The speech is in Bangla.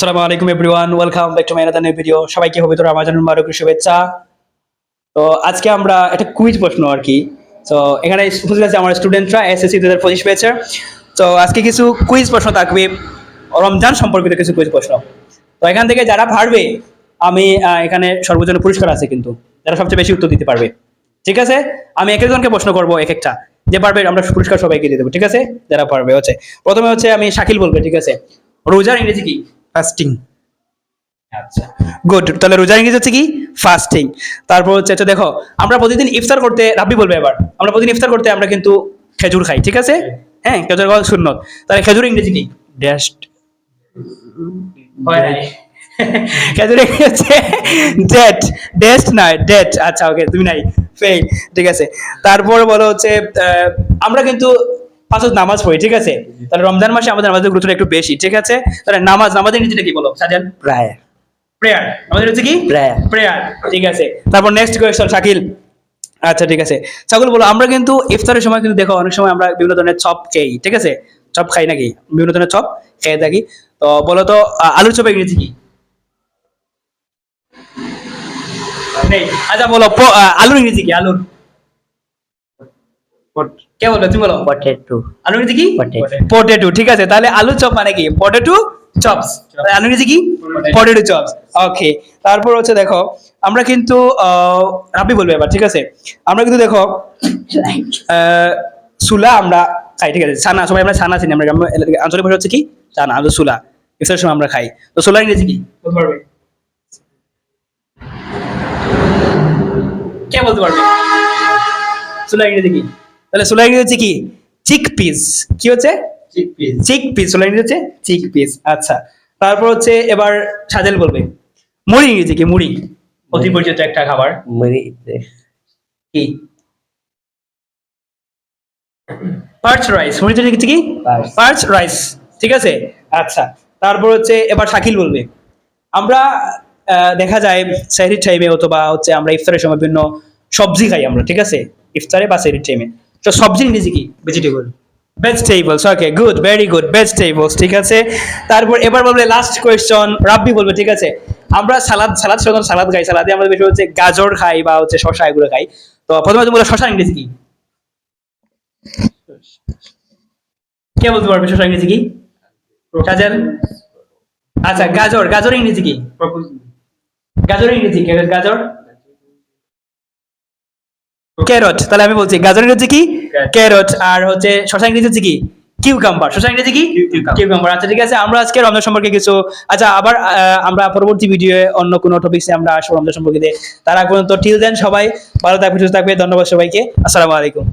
আসসালামু আলাইকুম everyone welcome back to my another video সবাইকে হবে তোর আমাজন মারুকের শুভেচ্ছা। তো আজকে আমরা একটা কুইজ প্রশ্ন আর কি। তো এখানে উপস্থিত আছে আমার স্টুডেন্টরা এসএসসি দু হাজার পঁচিশ পেয়েছে তো আজকে কিছু কুইজ প্রশ্ন থাকবে, রমজান সম্পর্কিত কিছু কুইজ প্রশ্ন। তো এখান থেকে যারা পারবে, আমি এখানে সর্বজনীন পুরস্কার আছে কিন্তু, যারা সবচেয়ে বেশি উত্তর দিতে পারবে। ঠিক আছে? আমি এক একজনকে প্রশ্ন করব এক একটা। যে পারবে, আমরা পুরস্কার সবাইকে দিয়ে দেবো। ঠিক আছে? যারা পারবে, হচ্ছে। প্রথমে হচ্ছে আমি শাকিল বলব, ঠিক আছে? রোজার ইংরেজি কি? ফাস্টিং আচ্ছা। গুড তাহলে রোজার ইংরেজি হচ্ছে কি? ফাস্টিং তারপর হচ্ছে আচ্ছা দেখো আমরা প্রতিদিন ইফতার করতে রাব্বি বলবে এবার আমরা প্রতিদিন ইফতার করতে আমরা কিন্তু খেজুর খাই ঠিক আছে? হ্যাঁ খেজুর খাওয়া সুন্নত। তাহলে খেজুর ইংরেজি কি? খেজুর ইংরেজি হচ্ছে ডেট ডেস্ট নয় ডেট আচ্ছা ওকে তুমি নাই। ফেল ঠিক আছে। তারপর বলো হচ্ছে আমরা কিন্তু পাঁচ নামাজ পড়ি ঠিক আছে? তাহলে রমজান মাসে আমাদের নামাজের গুরুত্বটা একটু বেশি ঠিক আছে? তাহলে নামাজ নামাজের ইংরেজিটা কি বলো? সাজান? প্রায়। প্রেয়ার। আমাদের হচ্ছে কি? Prayer. প্রেয়ার ঠিক আছে। তারপর নেক্সট কোয়েশ্চন শাকিল। আচ্ছা ঠিক আছে। শাকিল বলো আমরা কিন্তু ইফতারের সময় কিন্তু দেখো অনেক সময় আমরা বিভিন্ন ধরনের চপ খাই ঠিক আছে? চপ খাই নাকি? বিভিন্ন ধরনের চপ খেয়ে থাকি। তো বলো তো আলুর চপ ইংরেজি কি? আচ্ছা বলো আলুর ইংরেজি কি? আলুর। কে বলবে তুমি বলো। পটেটো আলু ইংরেজি কি পটেটো ঠিক আছে। তাহলে আলু চপ মানে কি? পটেটো চপস আলু ইংরেজি কি? পটেটো চপস ওকে তারপর হচ্ছে দেখো আমরা কিন্তু বলবে এবার ঠিক আছে? আমরা কিন্তু দেখো সুলা আমরা খাই ঠিক আছে? ছানা সবাই আমরা ছানা চিনি। আমরা আঞ্চলিক ভাষা হচ্ছে কি? ছানা আলু সুলা। ইফতারের সময় আমরা খাই। তো সুলা ইংরেজি কি? বলতে পারবে কে বলতে পারবে? সুলা ইংরেজি কি? তাহলে সুলা হচ্ছে কি? চিক পিস কি হচ্ছে? চিক পিস সুলা হচ্ছে? চিক পিস আচ্ছা তারপর হচ্ছে এবার সাজেল বলবে। মুড়ি ইংরেজি কি? মুড়ি। অতি পরিচিত একটা খাবার। মুড়ি কি? পার্চ রাইস মুড়ি হচ্ছে কি. পার্চ রাইস ঠিক আছে? আচ্ছা তারপর হচ্ছে এবার শাকিল বলবে। আমরা আহ, দেখা যায় সেহরির টাইমে অথবা হচ্ছে আমরা ইফতারের সময় বিভিন্ন সবজি খাই আমরা ঠিক আছে? ইফতারে বা সেহরির টাইমে তো সবজি ইংরেজি কি? Vegetable vegetables okay good very good vegetables ঠিক আছে? তারপর এবার বলবে লাস্ট কোয়েশ্চন রাব্বি বলবে ঠিক আছে? আমরা সালাদ সালাদ সাধারণ সালাদ খাই সালাদে আমাদের বেশি হচ্ছে গাজর খাই বা হচ্ছে শশা এগুলো খাই। তো প্রথমে তুমি বলো শশা ইংরেজি কি? কে বলতে পারবে শশা ইংরেজি কি? গাজর আচ্ছা গাজর গাজর ইংরেজি কি? গাজর ইংরেজি কি? গাজর? ক্যারট তাহলে আমি বলছি গাজর ইংরেজি কি? ক্যারট আর হচ্ছে শশা ইংরেজি হচ্ছে কি? কিউকাম্বার শশা ইংরেজি কি? কিউকাম্বার আচ্ছা ঠিক আছে আমরা আজকে রমজান সম্পর্কে কিছু আচ্ছা আবার আহ, আমরা পরবর্তী ভিডিও অন্য কোনো টপিকসে আমরা আসব রমজান সম্পর্কে তারা পর্যন্ত টিল দেন সবাই ভালো থাকবে সুস্থ থাকবে ধন্যবাদ সবাইকে আসসালামু আলাইকুম।